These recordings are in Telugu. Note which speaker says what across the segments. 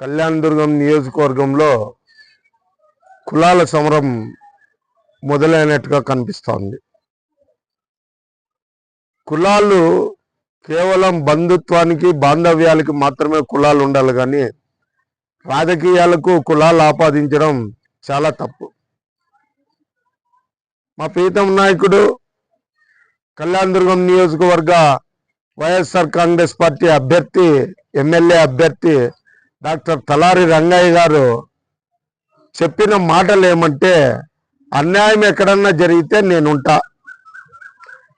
Speaker 1: కళ్యాణదుర్గం నియోజకవర్గంలో కులాల సమరం మొదలైనట్టుగా కనిపిస్తోంది. కులాలు కేవలం బంధుత్వానికి బాంధవ్యాలకి మాత్రమే కులాలు ఉండాలి కానీ రాజకీయాలకు కులాలు ఆపాదించడం చాలా తప్పు. మా ప్రీతం నాయకుడు కళ్యాణదుర్గం నియోజకవర్గ వైఎస్ఆర్ కాంగ్రెస్ పార్టీ అభ్యర్థి ఎమ్మెల్యే అభ్యర్థి డాక్టర్ తలారి రంగయ్య గారు చెప్పిన మాటలు ఏమంటే అన్యాయం ఎక్కడన్నా జరిగితే నేనుంటా.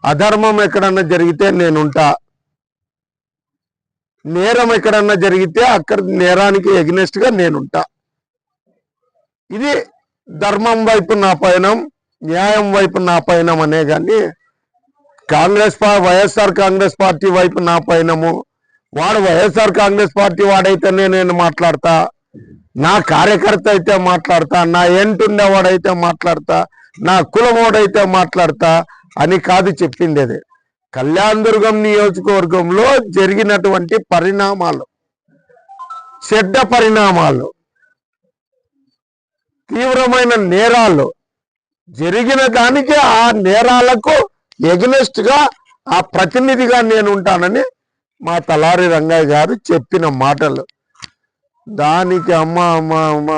Speaker 1: అధర్మం ఎక్కడన్నా జరిగితే నేనుంటా. నేరం ఎక్కడన్నా జరిగితే అక్కడ నేరానికి ఎగ్నెస్ట్గా నేనుంటా. ఇది ధర్మం వైపు నా పయనం న్యాయం వైపు నా పయనం అనే కానీ కాంగ్రెస్ పా వైఎస్ఆర్ కాంగ్రెస్ పార్టీ వైపు నా పయనము వాడు వైఎస్ఆర్ కాంగ్రెస్ పార్టీ వాడైతేనే నేను మాట్లాడతా. నా కార్యకర్త అయితే మాట్లాడతా. నా ఎంటుండేవాడైతే మాట్లాడతా. నా కులమోడైతే మాట్లాడతా అని కాదు చెప్పింది అది కళ్యాణదుర్గం నియోజకవర్గంలో జరిగినటువంటి పరిణామాలు చెడ్డ పరిణామాలు తీవ్రమైన నేరాలు జరిగిన దానికి ఆ నేరాలకు ఎగ్నెస్ట్గా ఆ ప్రతినిధిగా నేను ఉంటానని మా తలారి రంగయ్య గారు చెప్పిన మాటలు. దానికి అమ్మ అమ్మ అమ్మ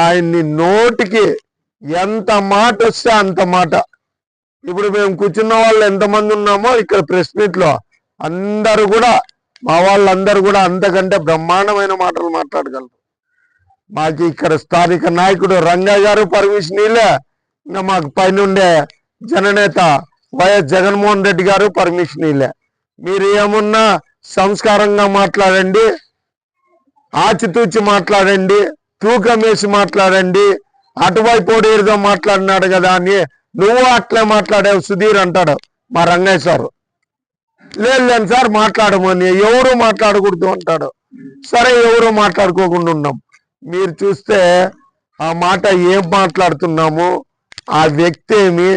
Speaker 1: ఆయన్ని నోటికి ఎంత మాట వస్తే అంత మాట. ఇప్పుడు మేము కూర్చున్న వాళ్ళు ఎంతమంది ఉన్నామో ఇక్కడ ప్రెస్ మీట్లో అందరూ కూడా మా వాళ్ళందరూ కూడా అంతకంటే బ్రహ్మాండమైన మాటలు మాట్లాడగలరు. మాకు ఇక్కడ స్థానిక నాయకుడు రంగయ్య గారు పర్మిషన్ ఇలే. ఇంకా మాకు పైనుండే జననేత వైఎస్ జగన్మోహన్ రెడ్డి గారు పర్మిషన్ ఇలే. మీరు ఏమున్నా సంస్కారంగా మాట్లాడండి ఆచితూచి మాట్లాడండి తూకం వేసి మాట్లాడండి అటువైపు ఏదో మాట్లాడినాడు కదా అని నువ్వు అట్లే మాట్లాడావు సుధీర్ అంటాడు మా రంగయ్య సార్. లేదు లేదు సార్ మాట్లాడమని ఎవరు మాట్లాడకూడదు అంటాడు. సరే ఎవరు మాట్లాడుకోకుండా ఉన్నాం. మీరు చూస్తే ఆ మాట ఏం మాట్లాడుతున్నాము ఆ వ్యక్తి ఏమి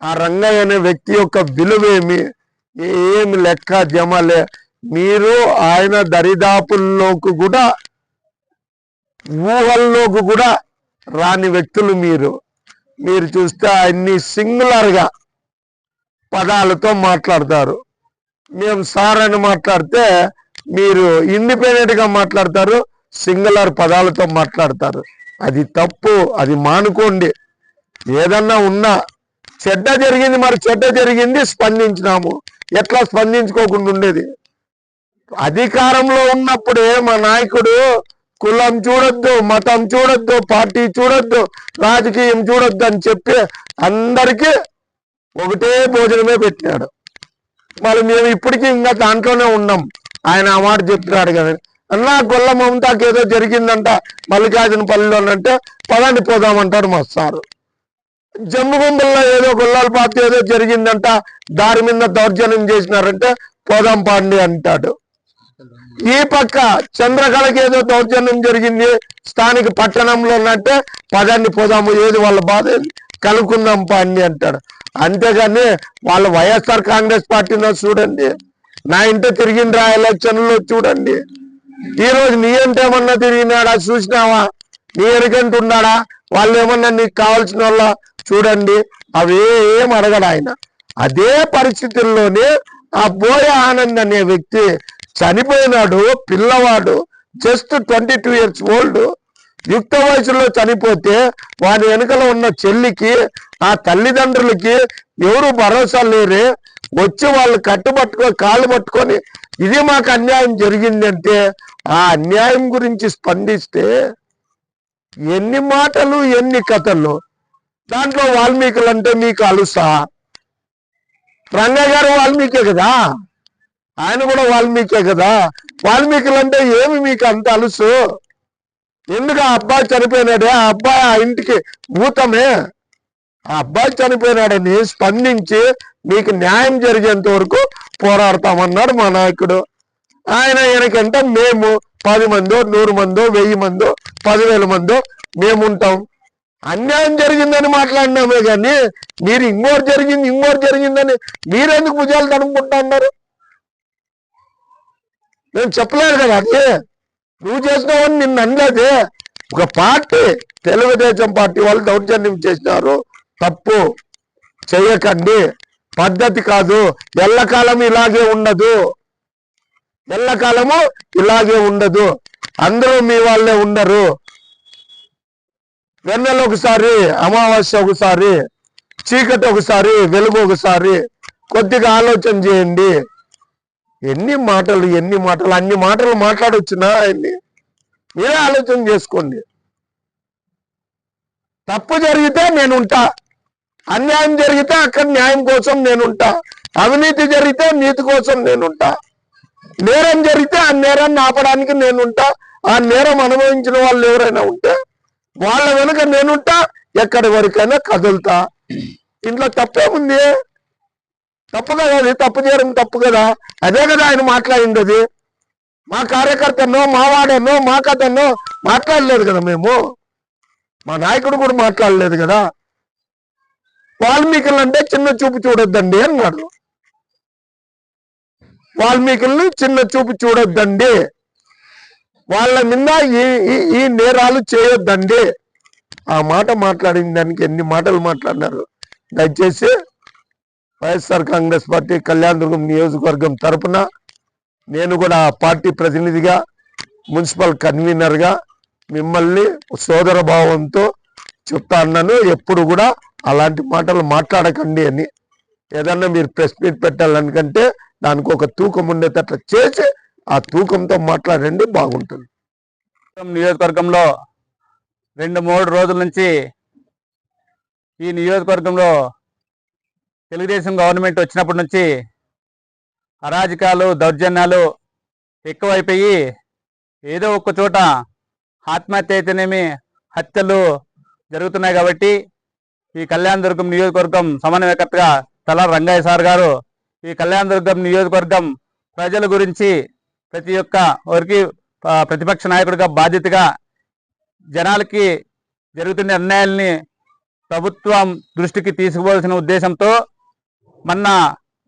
Speaker 1: ఆ రంగయ్య అనే వ్యక్తి యొక్క విలువేమి ఏమి లెక్క జమలే? మీరు ఆయన దరిదాపుల్లోకి కూడా ఊహల్లోకి కూడా రాని వ్యక్తులు మీరు. మీరు చూస్తే అన్ని సింగులర్గా పదాలతో మాట్లాడతారు. మేము సార్ అని మాట్లాడితే మీరు ఇండిపెండెంట్గా మాట్లాడతారు సింగులర్ పదాలతో మాట్లాడతారు. అది తప్పు అది మానుకోండి. ఏదన్నా ఉన్నా చెడ్డ జరిగింది మరి చెడ్డ జరిగింది స్పందించినాము. ఎట్లా స్పందించుకోకుండా ఉండేది. అధికారంలో ఉన్నప్పుడే మా నాయకుడు కులం చూడొద్దు మతం చూడొద్దు పార్టీ చూడొద్దు రాజకీయం చూడొద్దు అని చెప్పి అందరికీ ఒకటే భోజనమే పెట్టినాడు. మరి మేము ఇప్పటికీ ఇంకా దాంట్లోనే ఉన్నాం. ఆయన ఆ మాట చెప్తున్నాడు కదా. అన్నా గొల్ల మమతాకి ఏదో జరిగిందంట మల్లికార్జున పల్లిలోనంటే పదండి పోదామంటాడు మా సారు. జమ్ము గుంబల్లో ఏదో గొల్లాల పార్టీ ఏదో జరిగిందంట దారి మీద దౌర్జన్యం చేసినారంటే పోదాం పాండి అంటాడు. ఈ పక్క చంద్రకళకి ఏదో దౌర్జన్యం జరిగింది స్థానిక పట్టణంలో ఉన్నట్టే పదాన్ని పోదాము ఏది వాళ్ళ బాధ ఏది? కనుక్కుందాం పాండి అంటాడు. అంతేగాని వాళ్ళు వైఎస్ఆర్ కాంగ్రెస్ పార్టీలో చూడండి. నా ఇంట తిరిగిండ్రా ఎలక్షన్లో చూడండి. ఈ రోజు నీ ఇంట ఏమన్నా తిరిగినాడా? చూసినావా? నీ ఎరుగంట ఉన్నాడా వాళ్ళు ఏమన్నా నీకు కావాల్సిన వాళ్ళ చూడండి అవి ఏం అడగడు ఆయన. అదే పరిస్థితుల్లోనే ఆ బోయ ఆనంద్ అనే వ్యక్తి చనిపోయినాడు పిల్లవాడు just twenty two years old. యుక్త వయసులో చనిపోతే వారి వెనుకలో ఉన్న చెల్లికి ఆ తల్లిదండ్రులకి ఎవరు భరోసా లేరే వచ్చి వాళ్ళు కట్టుబట్టుకొని కాళ్ళు పట్టుకొని ఇది మాకు అన్యాయం జరిగిందంటే ఆ అన్యాయం గురించి స్పందిస్తే ఎన్ని మాటలు ఎన్ని కథలు. దాంట్లో వాల్మీకులు అంటే మీకు అలుసా. రంగయ్య గారు వాల్మీకే కదా? ఆయన కూడా వాల్మీకే కదా? వాల్మీకులు అంటే ఏమి మీకు అంత అలుసు? ఎందుకు ఆ అబ్బాయి చనిపోయినాడే? ఆ అబ్బాయి ఆ ఇంటికి భూతమే. ఆ అబ్బాయి చనిపోయినాడని స్పందించి మీకు న్యాయం జరిగేంత వరకు పోరాడతామన్నాడు మా నాయకుడు. ఆయన ఈయనకంటే మేము పది మందో నూరు మందో వెయ్యి మందో పదివేల మందో మేము ఉంటాం అన్యాయం జరిగిందని మాట్లాడినామే కానీ మీరు ఇంకోటి జరిగింది ఇంకోటి జరిగిందని మీరెందుకు భుజాలు తడుముకుంటా ఉన్నారు నేను చెప్పలేదు కదా అది. నువ్వు చేసినావని నిన్ను అనలేదే. ఒక పార్టీ తెలుగుదేశం పార్టీ వాళ్ళు దౌర్జన్యం చేసినారు. తప్పు చేయకండి. పద్ధతి కాదు. ఎల్లకాలం ఇలాగే ఉండదు. ఎల్లకాలము ఇలాగే ఉండదు. అందరూ మీ వాళ్ళే ఉండరు. వెన్నెల ఒకసారి అమావాస్య ఒకసారి చీకటి ఒకసారి వెలుగు ఒకసారి కొద్దిగా ఆలోచన చేయండి. ఎన్ని మాటలు ఎన్ని మాటలు అన్ని మాటలు మాట్లాడొచ్చునా ఆయన్ని మీరే ఆలోచన చేసుకోండి. తప్పు జరిగితే నేనుంటా. అన్యాయం జరిగితే అక్కడ న్యాయం కోసం నేనుంటా. అవినీతి జరిగితే నీతి కోసం నేనుంటా. నేరం జరిగితే ఆ నేరాన్ని ఆపడానికి నేనుంటా. ఆ నేరం అనుభవించిన వాళ్ళు ఎవరైనా ఉంటే వాళ్ళ వెనుక నేనుంటా ఎక్కడి వరకైనా కదులుతా. ఇంట్లో తప్పేముంది తప్పు కదా అది? తప్పు చేయడం తప్పు కదా? అదే కదా ఆయన మాట్లాడింది అది మా కార్యకర్తనో మా వాడనో మా కథనో మాట్లాడలేదు కదా మేము. మా నాయకుడు కూడా మాట్లాడలేదు కదా. వాల్మీకులు అంటే చిన్న చూపు చూడొద్దండి అన్నాడు. వాల్మీకుల్ని చిన్న చూపు చూడొద్దండి. వాళ్ళ మీద ఈ ఈ- ఈ నేరాలు చేయొద్దండి. ఆ మాట మాట్లాడిన దానికి ఎన్ని మాటలు మాట్లాడినారు? దయచేసి వైఎస్ఆర్ కాంగ్రెస్ పార్టీ కళ్యాణదుర్గం నియోజకవర్గం తరపున నేను కూడా ఆ పార్టీ ప్రతినిధిగా మున్సిపల్ కన్వీనర్గా మిమ్మల్ని సోదర భావంతో చెప్తా అన్నాను. ఎప్పుడు కూడా అలాంటి మాటలు మాట్లాడకండి అని. ఏదన్నా మీరు ప్రెస్ మీట్ పెట్టాలనుకంటే దానికి ఒక తూకం ఉండేటట్లు చేసి ఆ తూకంతో మాట్లాడండి బాగుంటుంది.
Speaker 2: నియోజకవర్గంలో రెండు మూడు రోజుల నుంచి ఈ నియోజకవర్గంలో తెలుగుదేశం గవర్నమెంట్ వచ్చినప్పటి నుంచి అరాజకాలు దౌర్జన్యాలు ఎక్కువైపోయి ఏదో ఒక చోట ఆత్మహత్య అయితేనేమి హత్యలు జరుగుతున్నాయి కాబట్టి ఈ కళ్యాణదుర్గం నియోజకవర్గం సమన్వయకర్తగా తల రంగయ్య సార్ గారు ఈ కళ్యాణదుర్గం నియోజకవర్గం ప్రజల గురించి ప్రతి ఒక్క వారికి ప్రతిపక్ష నాయకుడిగా బాధ్యతగా జనాలకి జరుగుతున్న అన్యాయాల్ని ప్రభుత్వం దృష్టికి తీసుకోవాల్సిన ఉద్దేశంతో మొన్న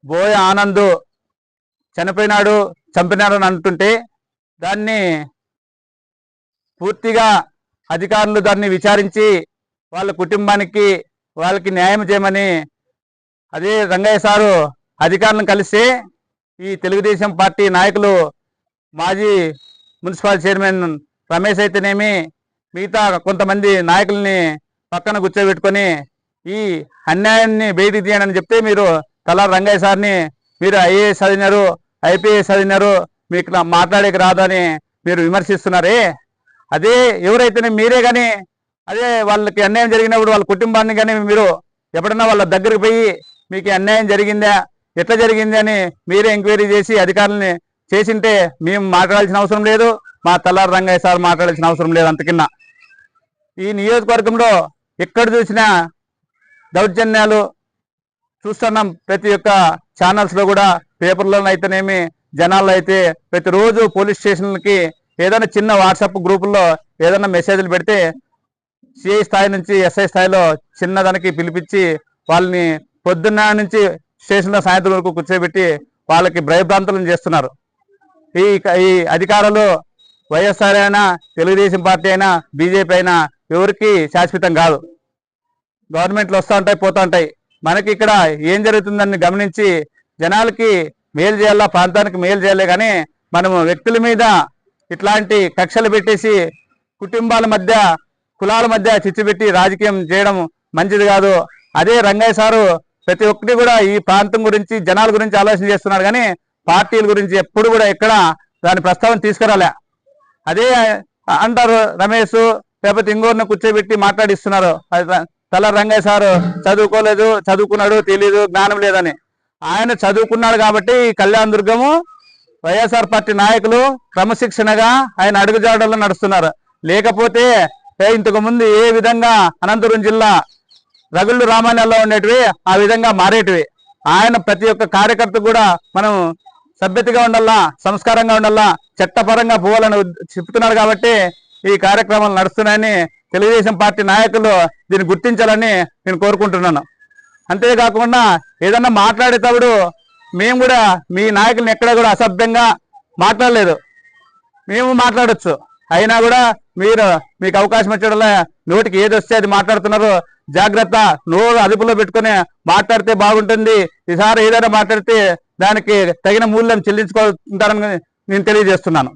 Speaker 2: బోయ ఆనంద్ చనిపోయినాడు చంపినాడు అని అంటుంటే దాన్ని పూర్తిగా అధికారులు దాన్ని విచారించి వాళ్ళ కుటుంబానికి వాళ్ళకి న్యాయం చేయమని అదే రంగయ్య సారు అధికారులను కలిస్తే ఈ తెలుగుదేశం పార్టీ నాయకులు మాజీ మున్సిపల్ చైర్మన్ రమేష్ అయితేనేమి మిగతా కొంతమంది నాయకుల్ని పక్కన కూర్చోబెట్టుకొని ఈ అన్యాయాన్ని బయటికి తీయండి అని చెప్తే మీరు తలా రంగయ్య సార్ని మీరు ఐఏఎస్ చదివినారు ఐపీఎస్ చదివినారు మీకు మాట్లాడేకి రాదు అని మీరు విమర్శిస్తున్నారే? అదే ఎవరైతేనే మీరే కానీ అదే వాళ్ళకి అన్యాయం జరిగినప్పుడు వాళ్ళ కుటుంబాన్ని కానీ మీరు ఎప్పుడన్నా వాళ్ళ దగ్గరికి పోయి మీకు అన్యాయం జరిగిందా ఎట్లా జరిగింది అని మీరే ఎంక్వైరీ చేసి అధికారులని చేసింటే మేము మాట్లాడాల్సిన అవసరం లేదు. మా తల్లారు రంగయ్య సార్ మాట్లాడాల్సిన అవసరం లేదు అంతకిన్నా. ఈ నియోజకవర్గంలో ఎక్కడ చూసినా దౌర్జన్యాలు చూస్తున్నాం ప్రతి ఒక్క ఛానల్స్లో కూడా. పేపర్లో అయితేనేమి జనాల్లో అయితే ప్రతిరోజు పోలీస్ స్టేషన్లకి ఏదైనా చిన్న వాట్సాప్ గ్రూపుల్లో ఏదైనా మెసేజ్లు పెడితే సిఐ స్థాయి నుంచి ఎస్ఐ స్థాయిలో చిన్నదానికి పిలిపించి వాళ్ళని పొద్దున్న నుంచి స్టేషన్లో సాయంత్రం వరకు కూర్చోబెట్టి వాళ్ళకి భయభ్రాంతులను చేస్తున్నారు. ఈ ఈ అధికారులు వైఎస్ఆర్ అయినా తెలుగుదేశం పార్టీ అయినా బీజేపీ అయినా ఎవరికి శాశ్వతం కాదు. గవర్నమెంట్లు వస్తూ ఉంటాయి పోతూ ఉంటాయి. మనకి ఇక్కడ ఏం జరుగుతుందని గమనించి జనాలకి మేలు చేయాలా ప్రాంతానికి మేలు చేయాలి కానీ మనము వ్యక్తుల మీద ఇట్లాంటి కక్షలు పెట్టేసి కుటుంబాల మధ్య కులాల మధ్య చిచ్చుపెట్టి రాజకీయం చేయడం మంచిది కాదు. అదే రంగయ్య సారు ప్రతి ఒక్కటి కూడా ఈ ప్రాంతం గురించి జనాల గురించి ఆలోచన చేస్తున్నాడు కానీ పార్టీల గురించి ఎప్పుడు కూడా ఎక్కడ దాని ప్రస్తావన తీసుకురాలే. అదే అంటారు రమేష్ లేకపోతే ఇంకోరిని కూర్చోబెట్టి మాట్లాడిస్తున్నారు. అది తల రంగయ్య సారు చదువుకోలేదు చదువుకున్నాడు తెలియదు జ్ఞానం లేదని. ఆయన చదువుకున్నాడు కాబట్టి ఈ కళ్యాణ దుర్గము వైఎస్ఆర్ పార్టీ నాయకులు క్రమశిక్షణగా ఆయన అడుగుజాడల్లో నడుస్తున్నారు. లేకపోతే ఇంతకు ముందు ఏ విధంగా అనంతపురం జిల్లా రగుళ్ళు రామాయణంలో ఉండేటివి ఆ విధంగా మారేటివి. ఆయన ప్రతి ఒక్క కార్యకర్త కూడా మనం సభ్యతగా ఉండాలా సంస్కారంగా ఉండాలా చట్టపరంగా పోవాలని చెప్తున్నారు కాబట్టి ఈ కార్యక్రమాలు నడుస్తున్నాయని తెలుగుదేశం పార్టీ నాయకులు దీన్ని గుర్తించాలని నేను కోరుకుంటున్నాను. అంతేకాకుండా ఏదన్నా మాట్లాడేటప్పుడు మేము కూడా మీ నాయకులను ఎక్కడ కూడా అసభ్యంగా మాట్లాడలేదు. మేము మాట్లాడచ్చు. అయినా కూడా మీరు మీకు అవకాశం వచ్చేటలా నోటికి ఏది వస్తే అది మాట్లాడుతున్నారు. జాగ్రత్త నోరు అదుపులో పెట్టుకుని మాట్లాడితే బాగుంటుంది. ఈసారి ఏదైనా మాట్లాడితే దానికి తగిన మూల్యం చెల్లించుకుంటారని నేను తెలియజేస్తున్నాను.